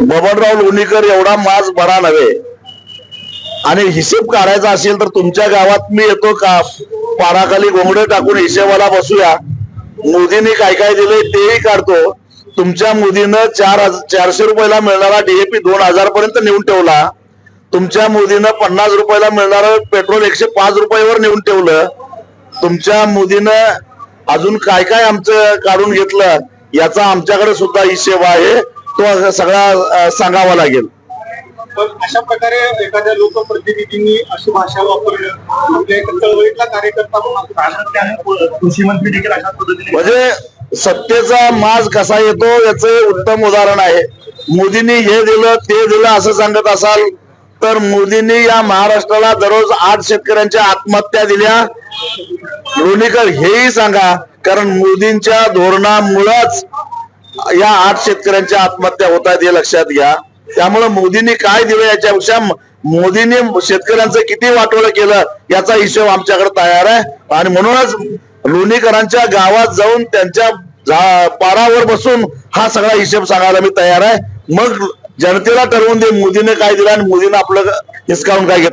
बबनराव लोणीकर एवढा माज बरा नव्हे. आणि हिशेब काढायचा असेल तर तुमच्या गावात मी येतो का? पाराखाली घोंगडे टाकून हिशेबाला बसूया. मोदींनी काय काय दिले तेही काढतो. तुमच्या मोदीनं चार चारशे रुपयाला मिळणारा डीएपी दोन हजार पर्यंत नेऊन ठेवला. तुमच्या मोदीनं पन्नास रुपयाला मिळणारं पेट्रोल एकशे पाच रुपयावर नेऊन ठेवलं. तुमच्या मोदीनं अजून काय काय आमचं काढून घेतलं याचा आमच्याकडे सुद्धा हिशेब आहे. तो सगळा सांगावा लागेल. अशा प्रकारे एखाद्या लोकप्रतिनिधींनी अशी भाषा वापरणं एका चळवळीतला कार्यकर्ता म्हणून आपण कृषी मंत्री देखील अशा पद्धतीने म्हणजे सत्तेचा माज कसा येतो याचं उत्तम उदाहरण आहे. मोदींनी हे दिलं ते दिलं असं सांगत असाल तर मोदींनी या महाराष्ट्राला दररोज आठ शेतकऱ्यांच्या आत्महत्या दिल्या. लोणीकर हेही सांगा कारण मोदींच्या धोरणामुळंच या आठ शेतकऱ्यांच्या आत्महत्या होत आहेत हे लक्षात घ्या. त्यामुळे मोदींनी काय दिलं याच्यापेक्षा मोदींनी शेतकऱ्यांचं किती वाटोळं केलं याचा हिशोब आमच्याकडे तयार आहे. आणि म्हणूनच लोणीकरांच्या गावात जाऊन त्यांच्या झा- पारावर बसून हा सगळा हिशेब सांगायला मी तयार आहे. मग जनतेला ठरवून दे मोदीने काय दिलं आणि मोदीने आपलं हिसकावून काय घेतलं.